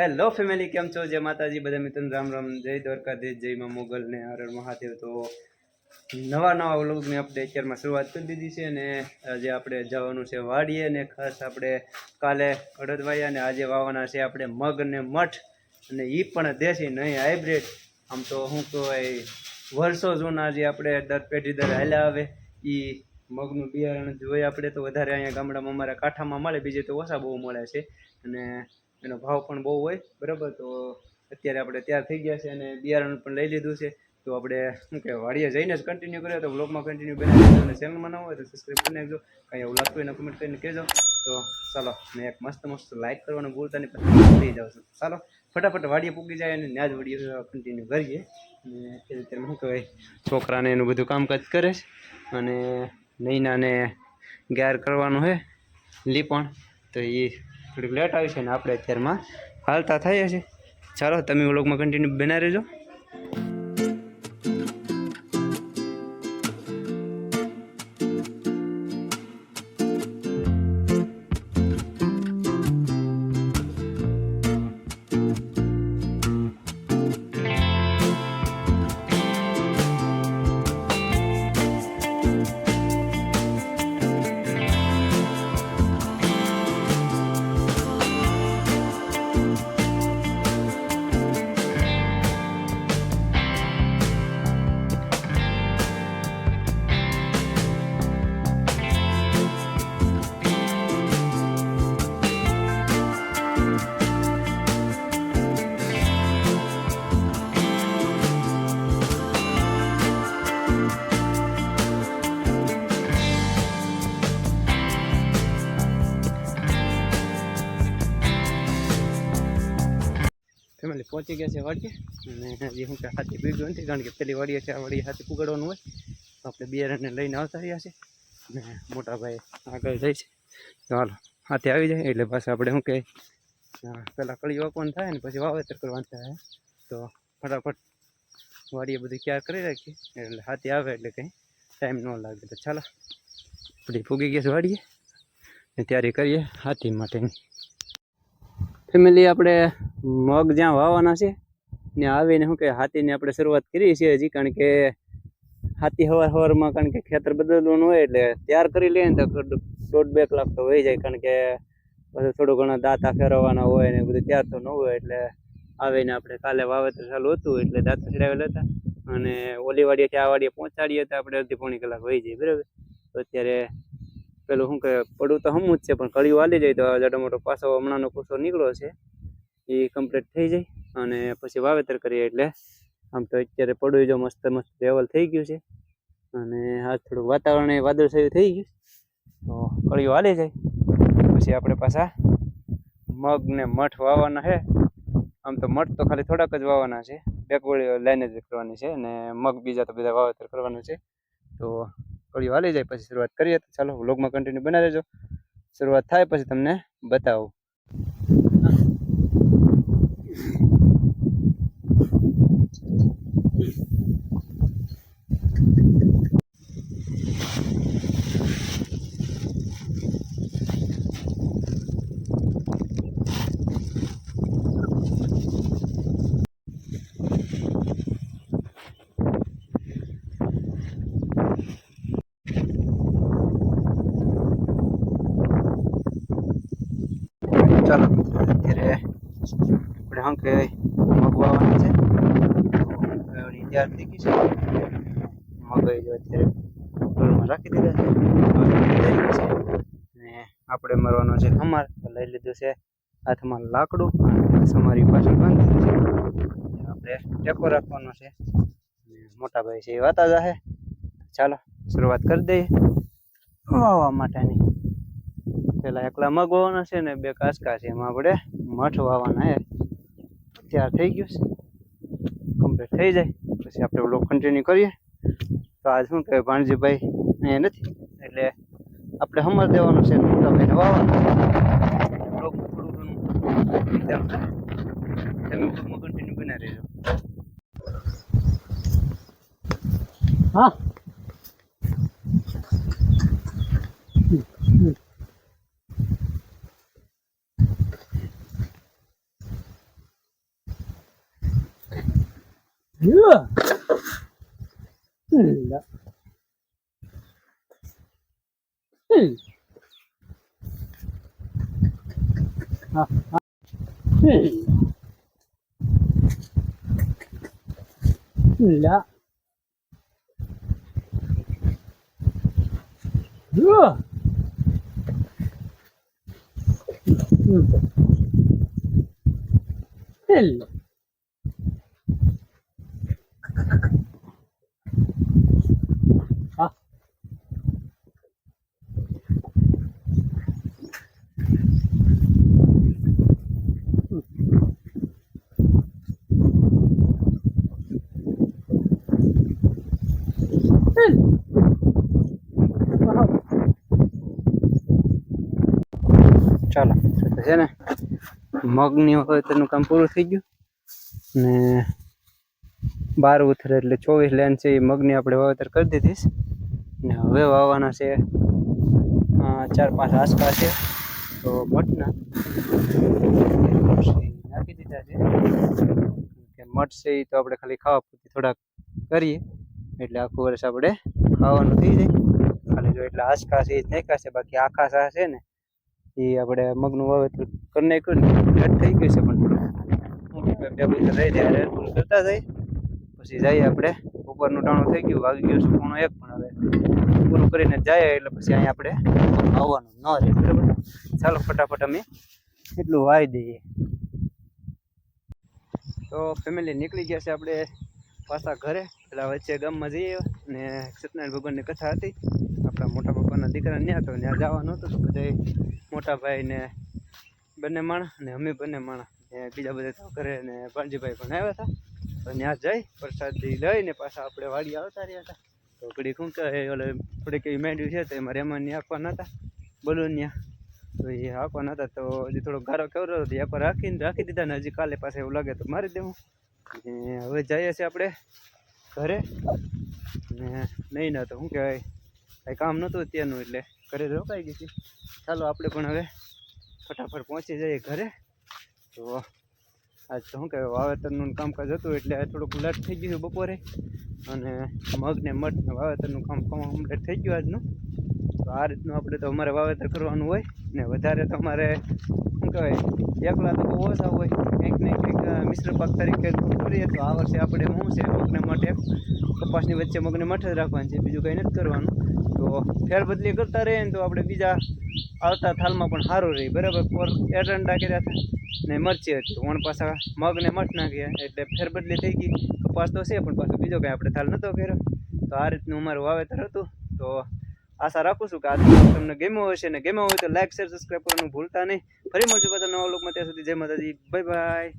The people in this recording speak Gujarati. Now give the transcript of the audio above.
હેલો ફેમિલી કેમ છો? જય માતાજી, બધા મિત્રોને રામ રામ. જય દ્વારકાધીશ, જય માં મોગલ ને હર હર મહાદેવ. તો નવા નવા વ્લોગની આપણે અત્યારમાં શરૂઆત કરી દીધી છે અને આજે આપણે જવાનું છે વાડીએ ને ખાસ આપણે કાલે અડદવાયા અને આજે વાવવાના છે આપણે મગ ને મઠ. અને એ પણ દેશી, નહીં હાઇબ્રિડ આમ તો શું કહેવાય, વર્ષો જૂના જે આપણે દર પેઢી દર હાલ્યા આવે એ મગનું બિયારણ જોઈએ આપણે. તો વધારે અહીંયા ગામડામાં અમારા કાંઠામાં મળે, બીજે તો ઓછા બહુ મળે છે. અને એનો ભાવ પણ બહુ હોય, બરાબર? તો અત્યારે આપણે તૈયાર થઈ ગયા છે અને બિયારણ પણ લઈ લીધું છે. તો આપણે, શું કહેવાય, વાડીએ જઈને જ કન્ટિન્યુ કરીએ. તો બ્લોગમાં કન્ટિન્યુ બનાવી અને ચેનલમાં ના હોય તો સબસ્ક્રાઈબ કરી નાખજો. કંઈ એવું લાગતું હોય કમેન્ટ કરીને કહેજો. તો ચાલો, મેં એક મસ્ત મસ્ત લાઇક કરવાનું ભૂલતા નહીં થઈ જાઉં છું ચાલો, ફટાફટ વાડીએ પૂકી જાય અને ત્યાં જ વાડીએ કન્ટિન્યુ કરીએ. અને એ રીતે શું કહેવાય, છોકરાને એનું બધું કામકાજ કરે છે. અને નૈનાને ગેર કરવાનું છે, લીપણ. તો એ થોડીક લેટ આવી છે ને આપણે અત્યારમાં હાલતા થઈએ છીએ. ચાલો, તમે વ્લોગમાં કન્ટિન્યુ બનાવી રહેજો. પહોંચી ગયા છે વાડીએ. અને હજી હું કે હાથી ભેગું નથી, કારણ કે પેલી વાડીએ છે, આ વાડીએ હાથે પુગાડવાનું હોય. તો આપણે બિયારણને લઈને આવતા રહ્યા છે. અને મોટા ભાઈ આગળ જાય છે. ચાલો હાથે આવી જાય. એટલે પાછા આપણે શું કહે પહેલાં કળી વાપવાનું થાય ને પછી વાવેતર કરવાનું થાય. તો ફટાફટ વાડીએ બધું ક્યાર કરી રાખીએ. એટલે હાથી આવે એટલે કંઈ ટાઈમ ન લાગે. તો ચાલો, આપણે ફૂગી ગયા છે વાડીએ. ને તૈયારી કરીએ હાથી માટેની. ફેમિલી આપણે મગ જ્યાં વાવવાના છે ને આવીને શું કે હાથીની આપણે શરૂઆત કરી છે હજી, કારણ કે હાથી હવાર હવારમાં કારણ કે ખેતર બદલવાનું હોય એટલે તૈયાર કરી લઈએ ને તો દોઢ બે કલાક તો વહી જાય, કારણ કે પછી થોડું ઘણા દાંતા ફેરવવાના હોય ને બધું તૈયાર તો ન હોય, એટલે આવીને આપણે કાલે વાવેતર ચાલુ હતું, એટલે દાંતા ચડાવેલા હતા. અને ઓલી વાડીએ આ વાડીએ પહોંચાડીએ તો આપણે અડધી પોણી કલાક વહી જાય બરાબર? અત્યારે પેલું શું કે પડવું તો હમું જ છે, પણ કળી હાલી જાય તો જાડો મોટો પાછો હમણાંનો કૂસો નીકળ્યો છે, એ કમ્પ્લીટ થઈ જાય અને પછી વાવેતર કરીએ એટલે આમ તો અત્યારે પડવું જો મસ્ત મસ્ત લેવલ થઈ ગયું છે અને આ થોડું વાતાવરણ વાદળછાયું થઈ ગયું તો કળીઓ હાલી જાય. પછી આપણે પાછા મગ ને મઠ વાવવાના છે, આમ તો મઠ તો ખાલી થોડાક જ વાવવાના છે બેકવર્ડ લાઈને જ કરવાની છે અને મગ બીજા તો બધા વાવેતર કરવાનું છે, તો કળિયું હાલી જાય, પછી શરૂઆત કરીએ તો ચાલો વ્લોગમાં કન્ટિન્યુ બનાવી દેજો. શરૂઆત થાય, પછી તમને બતાવું ચાલો અત્યારે આપણે શું કહેવાય મગ વાવવાના છે તો તૈયાર થઈ ગઈ છે મગઈ જો અત્યારે ડોલમાં રાખી દીધા છે અને આપણે મરવાનો છે ખમાર લઈ લીધું છે હાથમાં લાકડું સમારી પાછળ બાંધી દીધું છે આપણે ટેકો રાખવાનો છે મોટા ભાઈ છે એ વાતા જાહે ચાલો શરૂઆત કરી દઈએ વાવવા માટેની પેલા એકલા મગ વાવવાના છે ને બે કાચકા છે એમાં આપણે મઠ વાવવાના છે તૈયાર થઈ ગયું છે. કમ્પ્લીટ થઈ જાય. પછી આપણે બ્લોગ કન્ટિન્યુ કરીએ. તો આજ શું કહેવાય ભાણજીભાઈ અહીંયા નથી? એટલે આપણે હમર દેવાનું છે મોટા ભાઈને વાવવાનું. બ્લોગ થોડું ઘણું તમે કન્ટિન્યુ બનાવી રહ્યો હા. Là. Là. Ah, ah. Là. Là. છે ને, મગની વાવેતરનું કામ પૂરું થઈ ગયું. ને બાર ઉથરે એટલે ચોવીસ લેન છે એ મગની આપણે વાવેતર કરી દીધી છે. ને હવે વાવવાના છે ચાર પાંચ આસપાસ છે. તો મઠના નાખી દીધા છે. કે મઠ છે એ તો આપણે ખાલી ખાવા પૂરતી થોડાક કરીએ. એટલે આખું વર્ષ આપણે ખાવાનું થઈ જાય. ખાલી જો એટલે આસપાસ એ જ નાખ્યા છે, બાકી આખા છે ને એ આપણે મગનું વાવેતર કરી નાખ્યું થઈ ગયું છે પણ કરતા જાય. પછી જઈએ આપણે. ઉપરનું ટાણું થઈ ગયું, વાગી ગયું છે પોણો એક, પણ હવે પૂરું કરીને જાય એટલે પછી અહીંયા આપણે આવવાનું ન રહે, બરાબર? ચાલો, ફટાફટ અમે એટલું વાવી દઈએ. તો ફેમિલી નીકળી ગયા છે આપણે પાછા ઘરે. પેલા વચ્ચે ગામમાં જઈએ અને સત્યનારાયણ ભગવાનની કથા હતી. આપણા મોટા પપ્પાના દીકરા ત્યાં તો ત્યાં જવાનું હતું. તો બધા મોટા ભાઈ ને બંને માણસ ને અમે બંને માણસ ને બીજા બધા છોકરે ને ભાણજીભાઈ પણ આવ્યા હતા. તો ત્યાં જઈ, પ્રસાદી લઈને પાછા આપણે વાડી આવતા રહ્યા હતા. તો ઘડી શું કહે, ઓલે થોડીક એવી માંડ્યું છે તો એમાં રેમાં ની આપવા નહોતા બલૂન ત્યાં તો એ આપવા હતા તો હજી થોડો ગારો કેવડો હતો એ પર રાખીને રાખી દીધા ને હજી કાલે પાસે એવું લાગે તો મારી દેવું. ને હવે જઈએ છીએ આપણે ઘરે. ને નહીં ના તો શું કહેવાય, કાંઈ કામ નહોતું ત્યાંનું એટલે ઘરે રોકાઈ ગઈ હતી. ચાલો આપણે પણ હવે ફટાફટ પહોંચી જઈએ ઘરે. તો આજ શું કહેવાય, વાવેતરનું કામકાજ હતું એટલે થોડુંક લેટ થઈ ગયું બપોરે. અને મગને મઠને વાવેતરનું કામ કમ્પ્લીટ થઈ ગયું આજનું. તો આ રીતનું આપણે તો અમારે વાવેતર કરવાનું હોય ને વધારે તો અમારે, શું કહેવાય, એકલા તો બહુ ઓછા હોય. કંઈક ને કંઈક મિશ્ર પાક તરીકે કરીએ તો આ વર્ષે આપણે શું છે, મગને મઠ કપાસની વચ્ચે મગને મઠ જ રાખવાનું છે, બીજું કંઈ નથી કરવાનું. તો ફેરબદલી કરતા રહીએ ને તો આપણે બીજા આવતા થાલમાં પણ સારું રહે. બરાબર? પોર એરંડા કર્યા હતા ને મરચી હતી. વણ પાછા મગ ને મઠ નાખ્યા એટલે ફેરબદલી થઈ ગઈ. કપાસ તો છે, પણ પાછો બીજો કંઈ આપણે થાલ નહોતો કર્યો. તો આ રીતનું અમારું વાવેતર હતું. તો આશા રાખું છું કે આ તમને ગમ્યો હશે ને ગમ્યો હોય તો લાઈક શેર સબસ્ક્રાઈબ કરવાનું ભૂલતા નહીં. ફરી મળશું પાછા નવા લોકમાં ત્યાં સુધી જય માતાજી. Bye bye